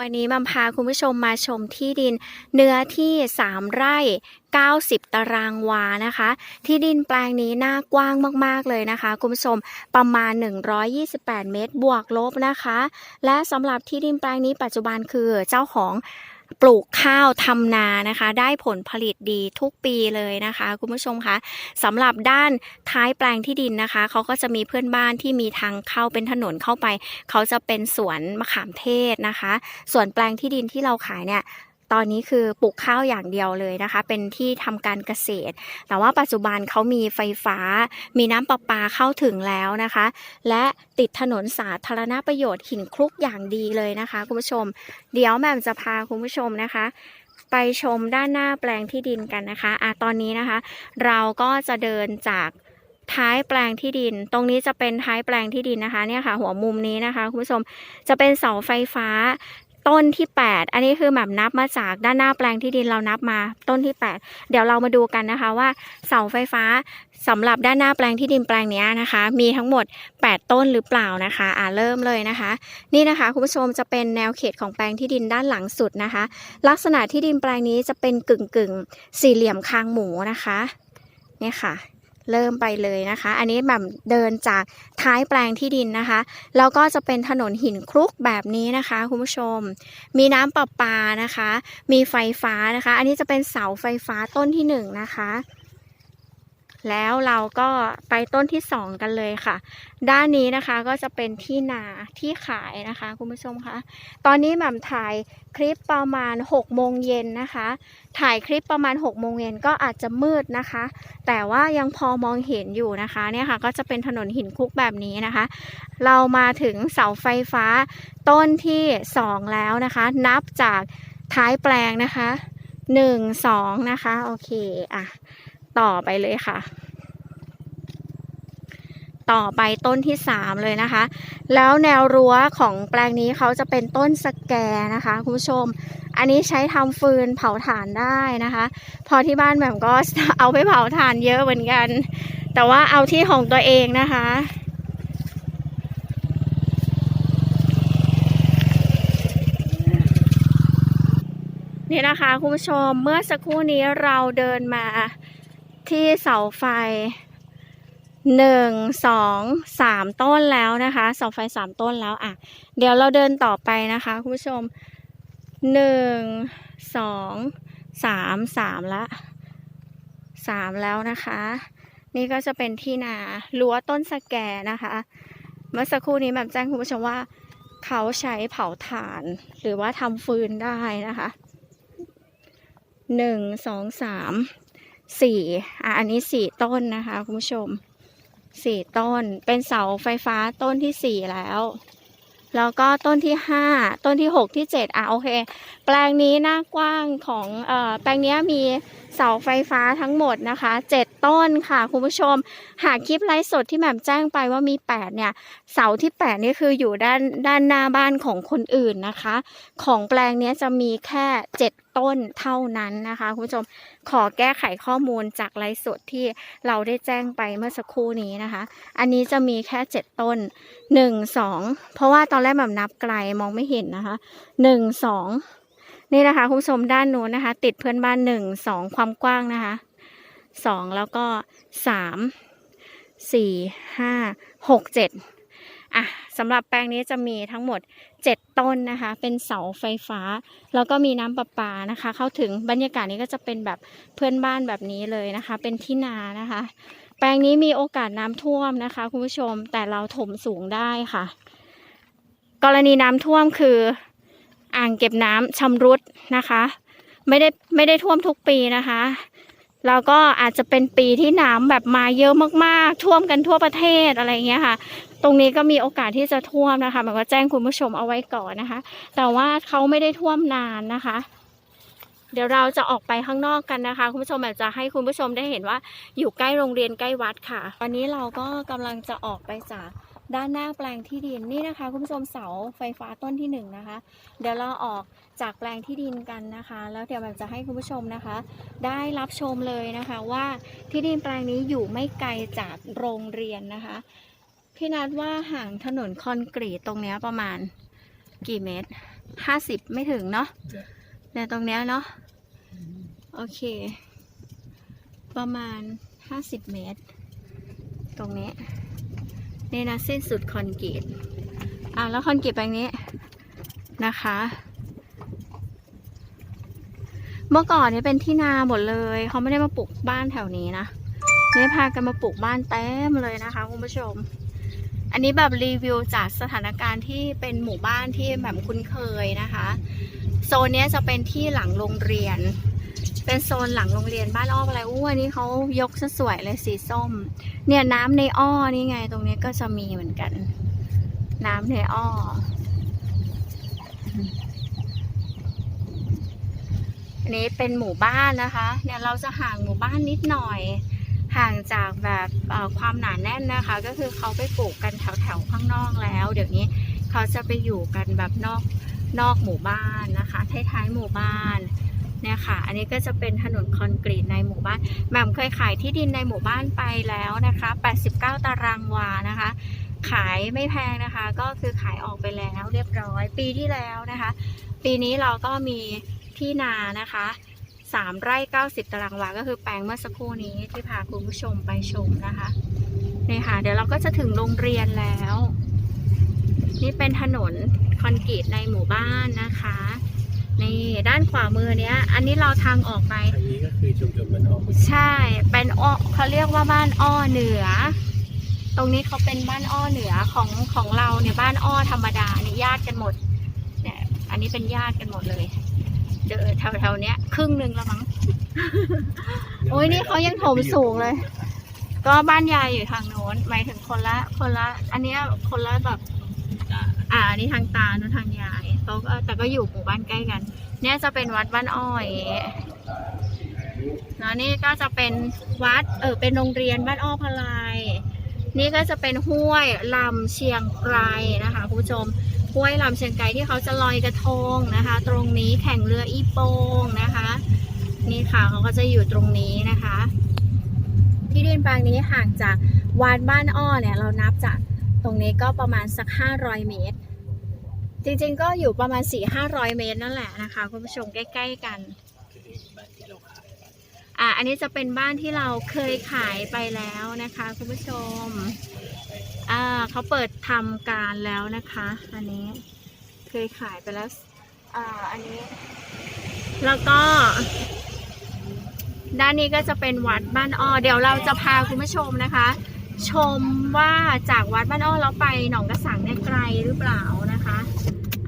วันนี้มัมพาคุณผู้ชมมาชมที่ดินเนื้อที่ 3 ไร่ 90 ตารางวานะคะ ที่ดินแปลงนี้น่ากว้างมากๆเลยนะคะ คุณผู้ชมประมาณ 128 เมตรบวกลบนะคะ และสำหรับที่ดินแปลงนี้ปัจจุบันคือเจ้าของ ปลูกข้าวทำนานะคะ ได้ผลผลิตดีทุกปีเลยนะคะ คุณผู้ชมคะสำหรับด้านท้ายแปลงที่ดินนะคะเขาก็จะมีเพื่อนบ้านที่มีทางเข้าเป็นถนนเข้าไปเขาจะเป็นสวนมะขามเทศนะคะ ส่วนแปลงที่ดินที่เราขายเนี่ย ตอนนี้คือปลูกข้าวอย่างเดียวเลยนะคะ เป็นที่ทำการเกษตร แต่ว่าปัจจุบันเขามีไฟฟ้า มีน้ำประปาเข้าถึงแล้วนะคะ และติดถนนสาธารณประโยชน์หินคลุกอย่างดีเลยนะคะคุณผู้ชม เดี๋ยวแม่มจะพาคุณผู้ชมนะคะ ไปชมด้านหน้าแปลงที่ดินกันนะคะอะตอนนี้นะคะ เราก็จะเดินจากท้ายแปลงที่ดิน ตรงนี้จะเป็นท้ายแปลงที่ดินนะคะ เนี่ยค่ะ หัวมุมนี้นะคะคุณผู้ชม จะเป็นเสาไฟฟ้า ต้นที่ 8 อันนี้คือแบบนับมาจากด้านหน้าแปลงที่ดินเรานับมา ต้นที่ 8 เดี๋ยวเรามาดูกันนะคะว่าเสาไฟฟ้าสำหรับด้านหน้าแปลงที่ดินแปลงนี้นะคะ มีทั้งหมด 8 ต้นหรือเปล่านะคะ อ่าเริ่มเลยนะคะ นี่นะคะคุณผู้ชมจะเป็นแนวเขตของแปลงที่ดินด้านหลังสุดนะคะ ลักษณะที่ดินแปลงนี้จะเป็นกึ่งกึ่งๆสี่เหลี่ยมคางหมูนะคะ เนี่ยค่ะ เริ่มไปเลยนะคะ อันนี้แบบเดินจากท้ายแปลงที่ดินนะคะ แล้วก็จะเป็นถนนหินคลุกแบบนี้นะคะคุณผู้ชม มีน้ำประปานะคะ มีไฟฟ้านะคะ อันนี้จะเป็นเสาไฟฟ้าต้นที่หนึ่งนะคะ แล้วเราก็ไปต้นที่สองกันเลยค่ะ ด้านนี้นะคะก็จะเป็นที่นาที่ขายนะคะคุณผู้ชมคะตอนนี้แหม่มถ่ายคลิปประมาณ6โมงเย็นนะคะ ถ่ายคลิปประมาณ6โมงเย็นก็อาจจะมืดนะคะ แต่ว่ายังพอมองเห็นอยู่นะคะเนี่ยค่ะก็จะเป็นถนนหินคุกแบบนี้นะคะ เรามาถึงเสาไฟฟ้าต้นที่ 2 แล้วนะคะ นับจากท้ายแปลงนะคะ 1 2 นะคะโอเคอะ ต่อไปเลยค่ะ ต่อไปต้นที่3เลยนะคะ แล้วแนวรั้วของแปลงนี้เขาจะเป็นต้นสแกนะคะคุณผู้ชม อันนี้ใช้ทำฟืนเผาถ่านได้นะคะ พอที่บ้านแบบก็เอาไปเผาถ่านเยอะเหมือนกัน แต่ว่าเอาที่ของตัวเองนะคะนี่นะคะคุณผู้ชมเมื่อสักครู่นี้เราเดินมา ที่เสาไฟหนึ่งสองสามต้นแล้วนะคะเสาไฟสามต้นแล้วอะ เดี๋ยวเราเดินต่อไปนะคะคุณผู้ชมหนึ่งสองสามสามละสามแล้วนะคะ นี่ก็จะเป็นที่นารั้วต้นสแกนะคะ เมื่อสักครู่นี้แบบแจ้งคุณผู้ชมว่า เขาใช้เผาถ่านหรือว่าทำฟืนได้นะคะหนึ่งสองสาม สี่อะอันนี้สี่ต้นนะคะคุณผู้ชมสี่ต้น เป็นเสาไฟฟ้าต้นที่สี่แล้ว แล้วก็ต้นที่ห้าต้นที่หกที่เจ็ดอะโอเค แปลงนี้หน้ากว้างของเอ่อแปลงนี้มี เสาไฟฟ้าทั้งหมดนะคะเจ็ดต้นค่ะคุณผู้ชม หากคลิปไลฟ์สดที่แหม่มแจ้งไปว่ามีแปดเนี่ย เสาที่แปดนี่คืออยู่ด้านด้านหน้าบ้านของคนอื่นนะคะ ของแปลงนี้จะมีแค่เจ็ดต้นเท่านั้นนะคะคุณผู้ชมขอแก้ไขข้อมูลจากไลฟ์สดที่เราได้แจ้งไปเมื่อสักครู่นี้นะคะ อันนี้จะมีแค่เจ็ดต้นหนึ่งสองเพราะว่าตอนแรกแบบนับไกลมองไม่เห็นนะคะหนึ่งสอง นี่นะคะคุณผู้ชมด้านนู้นนะคะ ติดเพื่อนบ้านหนึ่งสองความกว้างนะคะสองแล้วก็สามสี่ห้าหกเจ็ดอะสำหรับแปลงนี้จะมีทั้งหมด 7 ต้นนะคะ เป็นเสาไฟฟ้า แล้วก็มีน้ำประปานะคะ เข้าถึงบรรยากาศนี้ก็จะเป็นแบบเพื่อนบ้านแบบนี้เลยนะคะ เป็นที่นานะคะ แปลงนี้มีโอกาสน้ำท่วมนะคะคุณผู้ชมแต่เราถมสูงได้ค่ะ กรณีน้ำท่วมคือ อ่างเก็บน้ำชำรุดนะคะ ไม่ได้ไม่ได้ท่วมทุกปีนะคะ แล้วก็อาจจะเป็นปีที่น้ำแบบมาเยอะมากๆ ท่วมกันทั่วประเทศอะไรอย่างเงี้ยค่ะ ตรงนี้ก็มีโอกาสที่จะท่วมนะคะหมายว่าแจ้งคุณผู้ชมเอาไว้ก่อนนะคะ แต่ว่าเขาไม่ได้ท่วมนานนะคะเดี๋ยวเราจะออกไปข้างนอกกันนะคะ คุณผู้ชมอาจจะให้คุณผู้ชมได้เห็นว่าอยู่ใกล้โรงเรียนใกล้วัดค่ะ ตอนนี้เราก็กำลังจะออกไปจาก ด้านหน้าแปลงที่ดินนี่นะคะ คุณผู้ชมเสาไฟฟ้าต้นที่หนึ่งนะคะ เดี๋ยวเราออกจากแปลงที่ดินกันนะคะ แล้วเดี๋ยวแบบจะให้คุณผู้ชมนะคะ ได้รับชมเลยนะคะว่าที่ดินแปลงนี้อยู่ไม่ไกลจากโรงเรียนนะคะพี่นัดว่าห่างถนนคอนกรีตตรงเนี้ยประมาณกี่เมตรห้าสิบไม่ถึงเนาะเนี่ยตรงเนี้ยเนาะโอเค ประมาณห้าสิบเมตร ตรงนี้ นี่นะสิ้นสุดคอนกรีตอ่าแล้วคอนกรีตแปลงนี้นะคะ เมื่อก่อนเนี่ยเป็นที่นาหมดเลย เขาไม่ได้มาปลูกบ้านแถวนี้นะนี่พากันมาปลูกบ้านเต็มเลยนะคะคุณผู้ชม อันนี้แบบรีวิวจากสถานการณ์ที่เป็นหมู่บ้านที่แบบคุ้นเคยนะคะ โซนนี้จะเป็นที่หลังโรงเรียน เป็นโซนหลังโรงเรียนบ้านอ้ออะไรอู้อันนี้เขายกซะสวยเลยสีส้ม เนี่ยน้ำในอ้อนี่ไง ตรงนี้ก็จะมีเหมือนกัน น้ำในอ้อ อันนี้เป็นหมู่บ้านนะคะ เนี่ยเราจะห่างหมู่บ้านนิดหน่อย ห่างจากแบบความหนาแน่นนะคะ ก็คือเขาไปปลูกกันแถวๆข้างนอกแล้ว เดี๋ยวนี้เขาจะไปอยู่กันแบบนอกนอกหมู่บ้านนะคะท้ายๆหมู่บ้าน เนี่ยค่ะ อันนี้ก็จะเป็นถนนคอนกรีตในหมู่บ้านแหม่มเคยขายที่ดินในหมู่บ้านไปแล้วนะคะ 89 ตารางวานะคะ ขายไม่แพงนะคะ ก็คือขายออกไปแล้วเรียบร้อย ปีที่แล้วนะคะ ปีนี้เราก็มีที่นานะคะสามไร่เก้าสิบตารางวา ก็คือแปลงเมื่อสักครู่นี้ที่พาคุณผู้ชมไปชมนะคะนี่ค่ะ เดี๋ยวเราก็จะถึงโรงเรียนแล้ว นี่เป็นถนนคอนกรีตในหมู่บ้านนะคะ นี่ด้านขวามือเนี้ย อันนี้เราทางออกไป ทางนี้ก็คือชุมชนบ้านอ้อมใช่เป็นอ้อเขาเรียกว่าบ้านอ้อเหนือ ตรงนี้เขาเป็นบ้านอ้อเหนือของของเราเนี่ยบ้านอ้อธรรมดาเนี่ยญาติกันหมดเนี่ยอันนี้เป็นญาติกันหมดเลยเจอแถวๆเนี้ย ครึ่งหนึ่งแล้วมั้ง โอ้ยนี่เขายังถมสูงเลย ก็บ้านยายอยู่ทางโน้นหมายถึงคนละ คนละ อันเนี้ยคนละแบบ อ่าอันนี้ทางตาโน้นทางยายเขาก็แต่ก็อยู่หมู่บ้านใกล้กัน เนี่ยจะเป็นวัดบ้านอ้อยแล้วนี่ก็จะเป็นวัด เออเป็นโรงเรียนบ้านอ้อพลายนี่ก็จะเป็นห้วยลำเชียงไกรนะคะคุณผู้ชมห้วยลำเชียงไกรที่เขาจะลอยกระทงนะคะ ตรงนี้แข่งเรืออีโปงนะคะ นี่ค่ะเขาก็จะอยู่ตรงนี้นะคะ ที่ดินแปลงนี้ห่างจากวัดบ้านอ้อเนี่ยเรานับจาก ตรงนี้ก็ประมาณสัก 500 เมตร จริงๆก็อยู่ประมาณ 4-500 เมตรนั่นแหละนะคะ คุณผู้ชมใกล้ๆกันอะอันนี้จะเป็นบ้านที่เราเคยขายไปแล้วนะคะ คุณผู้ชมอ่าเขาเปิดทำการแล้วนะคะ อันนี้เคยขายไปแล้วอ่าอันนี้ แล้วก็ ด้านนี้ก็จะเป็นวัดบ้านอ้อเดี๋ยวเราจะพาคุณผู้ชมนะคะ ชมว่าจากวัดบ้านอ้อแล้วไปหนองกระสังเนี่ยไกลหรือเปล่านะคะ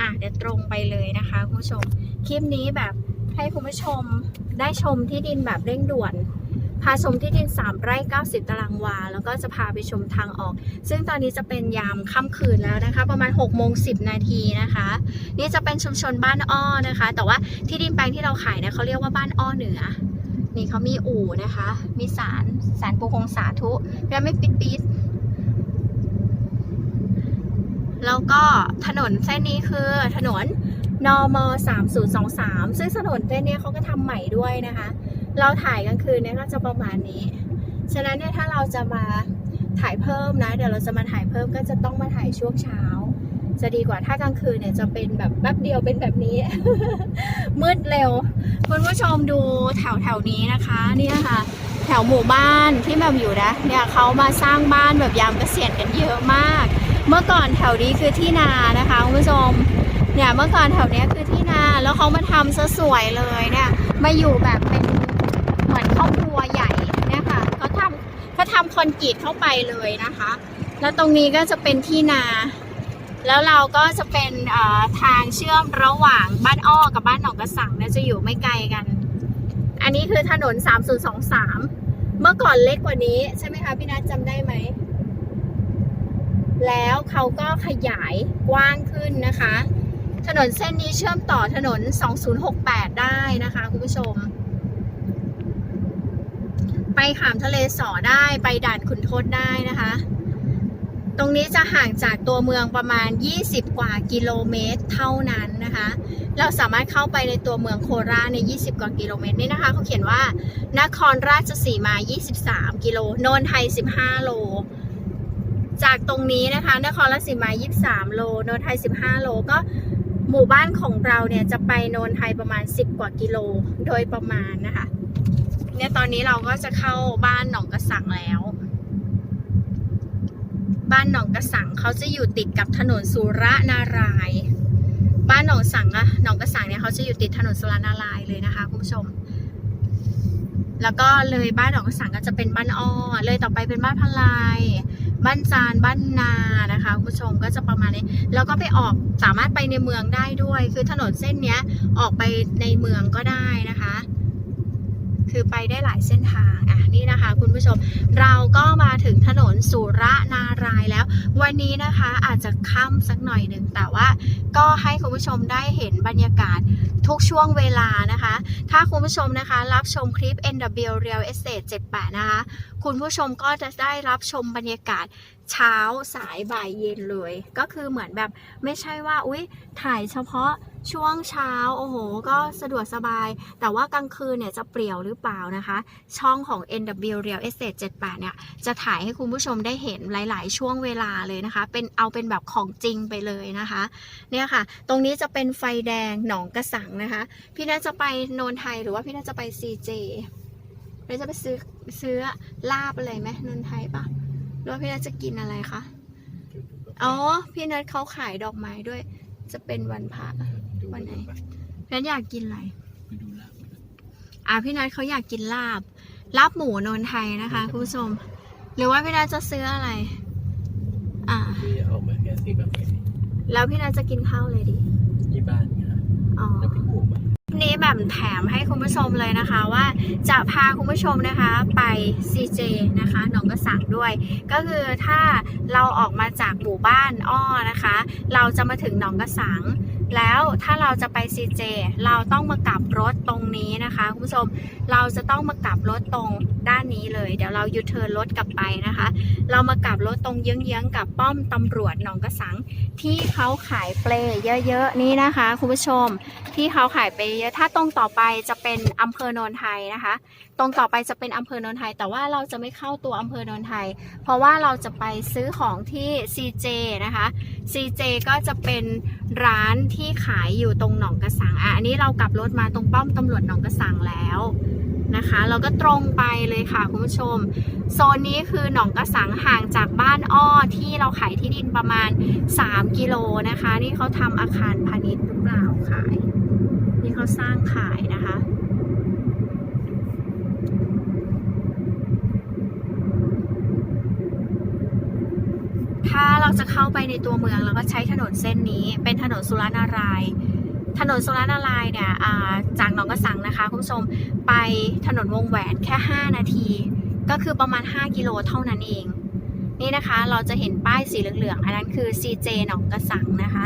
อะเดี๋ยวตรงไปเลยนะคะคุณผู้ชม คลิปนี้แบบให้คุณผู้ชมได้ชมที่ดินแบบเร่งด่วน พาชมที่ดิน 3 ไร่ 90 ตารางวา แล้วก็จะพาไปชมทางออก ซึ่งตอนนี้จะเป็นยามค่ำคืนแล้วนะคะ ประมาณ6โมง10 นาทีนะคะ นี่จะเป็นชุมชนบ้านอ้อนะคะ แต่ว่าที่ดินแปลงที่เราขายเนี่ยเขาเรียกว่าบ้านอ้อเหนือ นี่เขามีอู่นะคะ มีสารสารปูคงสาธุแล้วไม่ปิดปิดแล้วก็ถนนเส้นนี้คือถนนนม3023 ซึ่งถนนเส้นนี้เขาก็ทำใหม่ด้วยนะคะ เราถ่ายกลางคืนเนี่ยก็จะประมาณนี้ ฉะนั้นเนี่ยถ้าเราจะมาถ่ายเพิ่มนะ เดี๋ยวเราจะมาถ่ายเพิ่มก็จะต้องมาถ่ายช่วงเช้า จะดีกว่าถ้ากลางคืนเนี่ยจะเป็นแบบแป๊บเดียวเป็นแบบนี้ มืดเร็ว คุณผู้ชมดูแถวแถวนี้นะคะเนี่ยค่ะ แถวหมู่บ้านที่แบบอยู่นะเนี่ยเขามาสร้างบ้านแบบยามเกษียณกันเยอะมาก เมื่อก่อนแถวนี้คือที่นานะคะคุณผู้ชมเนี่ยเมื่อก่อนแถวเนี้ยคือที่นาแล้วเขามาทำซะสวยเลยเนี่ยมาอยู่แบบเป็นเหมือนครอบครัวใหญ่เนี่ยค่ะเขาทำเขาทำคอนกรีตเข้าไปเลยนะคะ แล้วตรงนี้ก็จะเป็นที่นา แล้วเราก็จะเป็นทางเชื่อมระหว่างบ้านอ้อกับบ้านหนองกระสังนี่ยจะอยู่ไม่ไกลกัน อันนี้คือถนน 3023 เมื่อก่อนเล็กกว่านี้ใช่ไหมคะพี่นัทจำได้ไหม แล้วเขาก็ขยายกว้างขึ้นนะคะ ถนนเส้นนี้เชื่อมต่อถนน 2068 ได้นะคะคุณผู้ชม ไปขามทะเลสอได้ไปด่านขุนทดได้นะคะ ตรงนี้จะห่างจากตัวเมืองประมาณ 20 กว่ากิโลเมตรเท่านั้นนะคะ เราสามารถเข้าไปในตัวเมืองโคราชใน 20 กว่ากิโลเมตรนี่นะคะเขาเขียนว่านครราชสีมา 23 กิโลโนนไทย 15 โล จากตรงนี้นะคะนครราชสีมา 23 โลโนนไทย 15 โลก็หมู่บ้านของเราเนี่ยจะไปโนนไทยประมาณ 10 กว่ากิโลโดยประมาณนะคะเนี่ยตอนนี้เราก็จะเข้าบ้านหนองกระสังแล้ว บ้านหนองกระสังเขาจะอยู่ติดกับถนนสุรนาราย บ้านหนองสังอะหนองกระสังเนี่ยเขาจะอยู่ติดถนนสุรนารายเลยนะคะคุณผู้ชม แล้วก็เลยบ้านหนองกระสังก็จะเป็นบ้านอ้อ เลยต่อไปเป็นบ้านพลายบ้านจานบ้านนานะคะคุณผู้ชมก็จะประมาณนี้แล้วก็ไปออกสามารถไปในเมืองได้ด้วย คือถนนเส้นเนี้ยออกไปในเมืองก็ได้นะคะ คือไปได้หลายเส้นทางอะนี่นะคะ คุณผู้ชมเราก็มาถึงถนนสุรนารายแล้ว วันนี้นะคะอาจจะค่ำสักหน่อยหนึ่งแต่ว่าก็ให้คุณผู้ชมได้เห็นบรรยากาศทุกช่วงเวลานะคะ ถ้าคุณผู้ชมนะคะ รับชมคลิป NW Real Estate 78 นะคะ คุณผู้ชมก็จะได้รับชมบรรยากาศเช้าสายบ่ายเย็นเลย ก็คือเหมือนแบบไม่ใช่ว่า อุ๊ย ถ่ายเฉพาะ ช่วงเช้าโอ้โห ก็สะดวกสบาย แต่ว่ากลางคืนเนี่ยจะเปลี่ยวหรือเปล่านะคะ ช่องของ NW Real Estate 78 เนี่ย จะถ่ายให้คุณผู้ชมได้เห็นหลาย ๆ ช่วงเวลาเลยนะคะ เป็นเอาเป็นแบบของจริงไปเลยนะคะ เนี่ยค่ะ ตรงนี้จะเป็นไฟแดงหนองกระสังนะคะ พี่น่าจะไปโนนไทยหรือว่าพี่น่าจะไป CJ เราจะไปซื้อซื้อลาบอะไรไหมนนไทยปะหรือว่าพี่นัทจะกินอะไรคะ อ๋อ พี่นัทเขาขายดอกไม้ด้วย จะเป็นวันพระ วันไหนพี่นัทอยากกินอะไร ไปดูลาบอะพี่นัทเขาอยากกินลาบ ลาบหมูนนไทยนะคะคุณผู้ชม หรือว่าพี่นัทจะซื้ออะไร อ่าที่ออกมาแค่สีแบบนี้แล้วพี่นัทจะกินข้าวเลยดีที่บ้านเนี่ยนะอ๋อ แล้วเป็นหมูมานี้แบบแถมให้คุณผู้ชมเลยนะคะว่าจะพาคุณผู้ชมนะคะไป CJ นะคะหนองกระสังด้วย ก็คือถ้าเราออกมาจากหมู่บ้านอ้อนะคะ เราจะมาถึงหนองกระสัง แล้วถ้าเราจะไป CJ เราต้องมากลับรถตรงนี้นะคะคุณผู้ชม เราจะต้องมากลับรถตรง ด้านนี้เลย เดี๋ยวเรายูเทิร์นรถกลับไปนะคะ เรามากลับรถตรงเยื้องๆกับป้อมตำรวจหนองกระสัง ที่เขาขายเปลเยอะๆนี้นะคะคุณผู้ชมที่เขาขายไปเยอะถ้าตรงต่อไปจะเป็นอำเภอโนนไทยนะคะ ตรงต่อไปจะเป็นอำเภอโนนไทย แต่ว่าเราจะไม่เข้าตัวอำเภอโนนไทย เพราะว่าเราจะไปซื้อของที่ CJ นะคะ CJ ก็จะเป็นร้านที่ขายอยู่ตรงหนองกระสังอะอันนี้เรากลับรถมาตรงป้อมตำรวจหนองกระสังแล้ว นะคะเราก็ตรงไปเลยค่ะคุณผู้ชม โซนนี้คือหนองกระสังห่างจากบ้านอ้อที่เราขายที่ดินประมาณ 3 กิโลนะคะ นี่เขาทำอาคารพาณิชย์หรือเปล่าขาย นี่เขาสร้างขายนะคะถ้าเราจะเข้าไปในตัวเมืองเราก็ใช้ถนนเส้นนี้เป็นถนนสุรนาราย ถนนสุรนารายเนี่ยาจากหนองกระสังนะคะคุณผู้ชม ไปถนนวงแหวนแค่ 5 นาที ก็คือประมาณ 5 กิโลเท่านั้นเอง นี่นะคะเราจะเห็นป้ายสีเหลืองๆ อันนั้นคือ CJ หนองกระสังนะคะ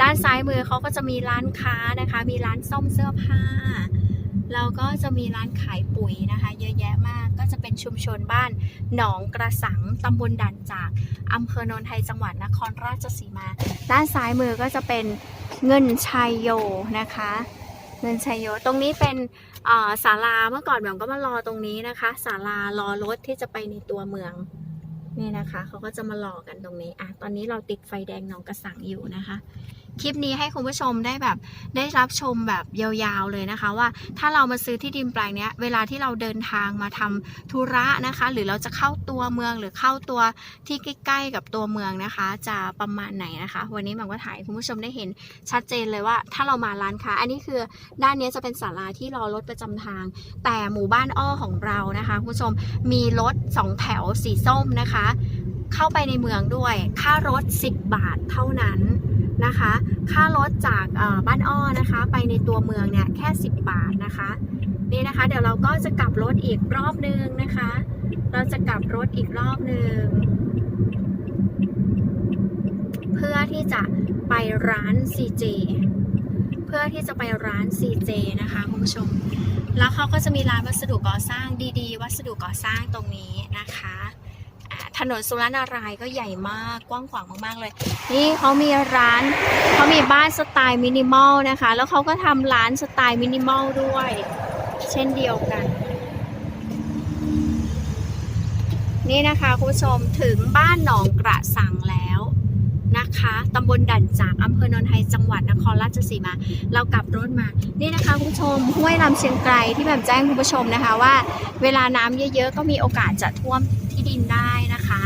ด้านซ้ายมือเขาก็จะมีร้านค้านะคะ มีร้านซ่อมเสื้อผ้า แล้วก็จะมีร้านขายปุ๋ยนะคะ เยอะแยะมากก็จะเป็นชุมชนบ้านหนองกระสังตำบลด่านจากอำเภอโนนไทยจังหวัดนครราชสีมา ด้านซ้ายมือก็จะเป็นเงินชัยโยนะคะ เงินชัยโยตรงนี้เป็นศาลาเมื่อก่อนแบบก็มารอตรงนี้นะคะศาลารอรถที่จะไปในตัวเมืองนี่นะคะเขาก็จะมารอกันตรงนี้อะตอนนี้เราติดไฟแดงหนองกระสังอยู่นะคะ คลิปนี้ให้คุณผู้ชมได้แบบได้รับชมแบบยาวๆเลยนะคะว่าถ้าเรามาซื้อที่ดินแปลงนี้เวลาที่เราเดินทางมาทำธุระนะคะ หรือเราจะเข้าตัวเมืองหรือเข้าตัวที่ใกล้ๆกับตัวเมืองนะคะ จะประมาณไหนนะคะ วันนี้หมันก็ถ่ายคุณผู้ชมได้เห็นชัดเจนเลยว่า ถ้าเรามาร้านค้า อันนี้คือด้านนี้จะเป็นศาลาที่รอรถประจำทาง แต่หมู่บ้านอ้อของเรานะคะคุณผู้ชมมีรถสองแถวสีส้มนะคะ เข้าไปในเมืองด้วยค่ารถ 10 บาทเท่านั้น นะคะ ค่ารถจากบ้านอ้อนะคะ ไปในตัวเมืองเนี่ยแค่ 10 บาทนะคะนี่นะคะ เดี๋ยวเราก็จะกลับรถอีกรอบนึงนะคะ เราจะกลับรถอีกรอบนึงเพื่อที่จะไปร้าน CJ เพื่อที่จะไปร้าน CJ นะคะคุณผู้ชม แล้วเขาก็จะมีร้านวัสดุก่อสร้างดีๆ วัสดุก่อสร้างตรงนี้นะคะ ถนนสุรนารายก็ใหญ่มากกว้างขวางมากๆเลย นี่เขามีร้านเขามีบ้านสไตล์มินิมอลนะคะ แล้วเขาก็ทำร้านสไตล์มินิมอลด้วย เช่นเดียวกัน นี่นะคะคุณผู้ชมถึงบ้านหนองกระสังแล้วนะคะตำบลด่านจากอำเภอโนนไทยจังหวัดนครราชสีมา เรากลับรถมา นี่นะคะคุณผู้ชมห้วยลำเชียงไกรที่แบบแจ้งคุณผู้ชมนะคะว่า เวลาน้ำเยอะๆ ก็มีโอกาสจะท่วมินได้นะคะ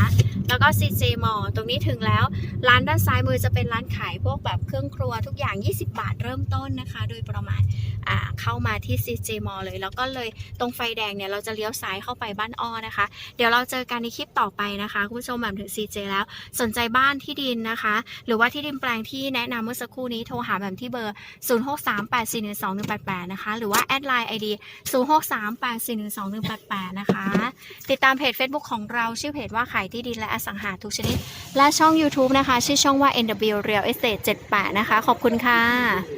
แล้วก็ CJ m a l l ตรงนี้ถึงแล้ว ร้านด้านซ้ายมือจะเป็นร้านขายพวกแบบเครื่องครัวทุกอย่าง 20 บาทเริ่มต้นนะคะ โดยประมาณ เข้ามาที่ CJ m a l l เลย แล้วก็เลยตรงไฟแดงเนี่ยเราจะเลี้ยวซ้ายเข้าไปบ้านอ้อนะคะ เดี๋ยวเราเจอกันในคลิปต่อไปนะคะคุณผู้ชมแบบถึง CJ แล้วสนใจบ้านที่ดินนะคะ หรือว่าที่ดินแปลงที่แนะนำเมื่อสักครู่นี้โทรหาแบบที่เบอร์ 0638412188 นะคะ หรือว่าแอดไลน์ ID 0638412188 นะคะ ติดตามเพจ Facebook ของเราชื่อเพจว่าขายที่ดินและอสังหาทุกชนิด และช่อง YouTube นะคะ ชื่อช่องว่า NW Real Estate 78 นะคะ ขอบคุณค่ะ